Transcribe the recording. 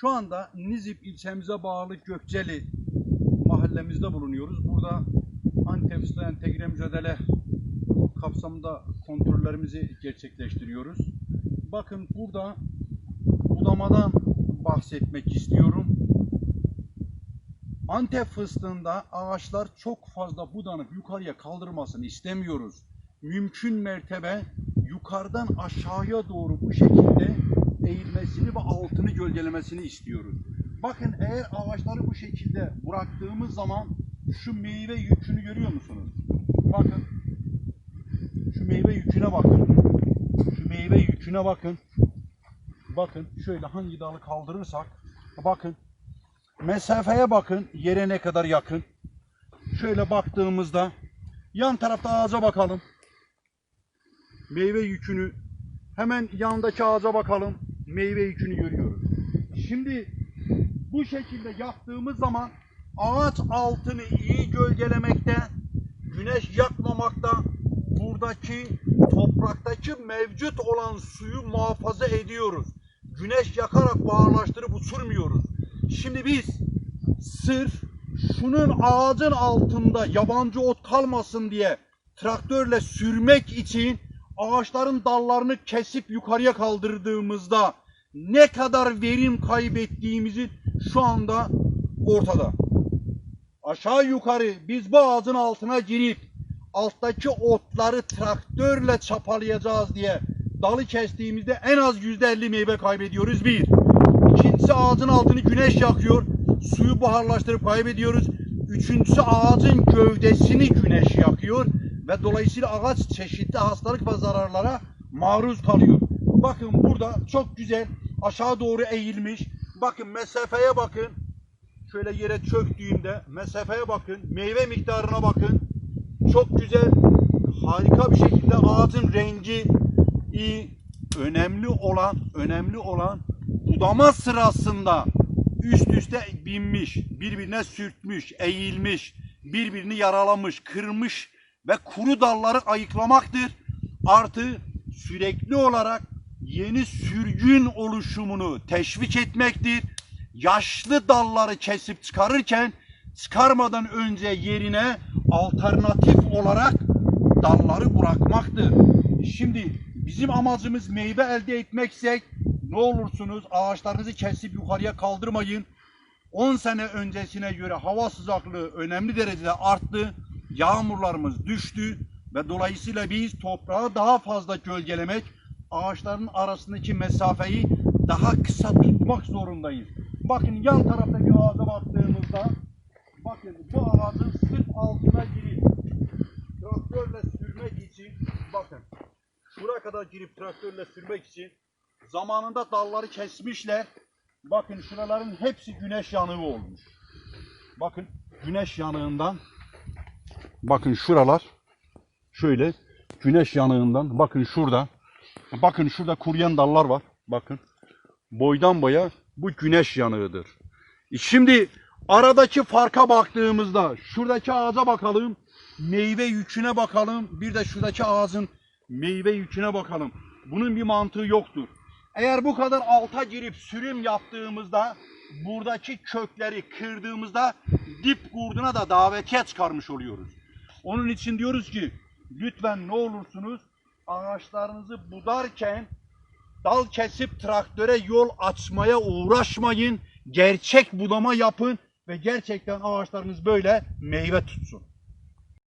Şu anda Nizip ilçemize bağlı Gökçeli mahallemizde bulunuyoruz. Burada Antep Su Entegre Mücadele kapsamında kontrollerimizi gerçekleştiriyoruz. Bakın burada budamadan bahsetmek istiyorum. Antep fıstığında ağaçlar çok fazla budanıp yukarıya kaldırmasını istemiyoruz. Mümkün mertebe yukarıdan aşağıya doğru bu şekilde eğilmesini ve altını gölgelemesini istiyoruz. Bakın eğer ağaçları bu şekilde bıraktığımız zaman şu meyve yükünü görüyor musunuz? Bakın. Şu meyve yüküne bakın. Şu meyve yüküne bakın. Bakın şöyle hangi dalı kaldırırsak bakın mesafeye bakın yere ne kadar yakın. Şöyle baktığımızda yan tarafta ağaca bakalım. Meyve yükünü hemen yandaki ağaca bakalım. Meyve yükünü görüyoruz. Şimdi bu şekilde yaptığımız zaman ağaç altını iyi gölgelemekte, güneş yakmamakta, buradaki topraktaki mevcut olan suyu muhafaza ediyoruz. Güneş yakarak buharlaştırıp uçurmuyoruz. Şimdi biz sırf şunun ağacın altında yabancı ot kalmasın diye traktörle sürmek için ağaçların dallarını kesip yukarıya kaldırdığımızda ne kadar verim kaybettiğimizi şu anda ortada. Aşağı yukarı biz bu ağacın altına girip alttaki otları traktörle çapalayacağız diye dalı kestiğimizde en az yüzde elli meyve kaybediyoruz bir. İkincisi ağacın altını güneş yakıyor. Suyu buharlaştırıp kaybediyoruz. Üçüncüsü ağacın gövdesini güneş yakıyor ve dolayısıyla ağaç çeşitli hastalık ve zararlara maruz kalıyor. Bakın burada çok güzel aşağı doğru eğilmiş. Bakın mesafeye bakın. Şöyle yere çöktüğümde mesafeye bakın. Meyve miktarına bakın. Çok güzel, harika bir şekilde ağacın rengi iyi. Önemli olan, önemli olan budama sırasında üst üste binmiş, birbirine sürtmüş, eğilmiş, birbirini yaralamış, kırmış ve kuru dalları ayıklamaktır. Artı sürekli olarak yeni sürgün oluşumunu teşvik etmektir. Yaşlı dalları kesip çıkarırken çıkarmadan önce yerine alternatif olarak dalları bırakmaktır. Şimdi bizim amacımız meyve elde etmeksek ne olursunuz ağaçlarınızı kesip yukarıya kaldırmayın. 10 sene öncesine göre hava sıcaklığı önemli derecede arttı. Yağmurlarımız düştü ve dolayısıyla biz toprağı daha fazla gölgelemek, ağaçların arasındaki mesafeyi daha kısa tutmak zorundayız. Bakın yan taraftaki ağaca baktığımızda bakın bu ağacın sırf altına girip traktörle sürmek için bakın şuraya kadar girip traktörle sürmek için zamanında dalları kesmişler. Bakın şuraların hepsi güneş yanığı olmuş. Bakın güneş yanığından bakın şuralar şöyle güneş yanığından bakın şurada bakın şurada kuruyan dallar var. Bakın boydan boya bu güneş yanığıdır. Şimdi aradaki farka baktığımızda şuradaki ağaca bakalım, meyve yüküne bakalım, bir de şuradaki ağacın meyve yüküne bakalım. Bunun bir mantığı yoktur. Eğer bu kadar alta girip sürüm yaptığımızda buradaki kökleri kırdığımızda dip kurduna da davetiye çıkarmış oluyoruz. Onun için diyoruz ki lütfen ne olursunuz ağaçlarınızı budarken dal kesip traktöre yol açmaya uğraşmayın. Gerçek budama yapın ve gerçekten ağaçlarınız böyle meyve tutsun.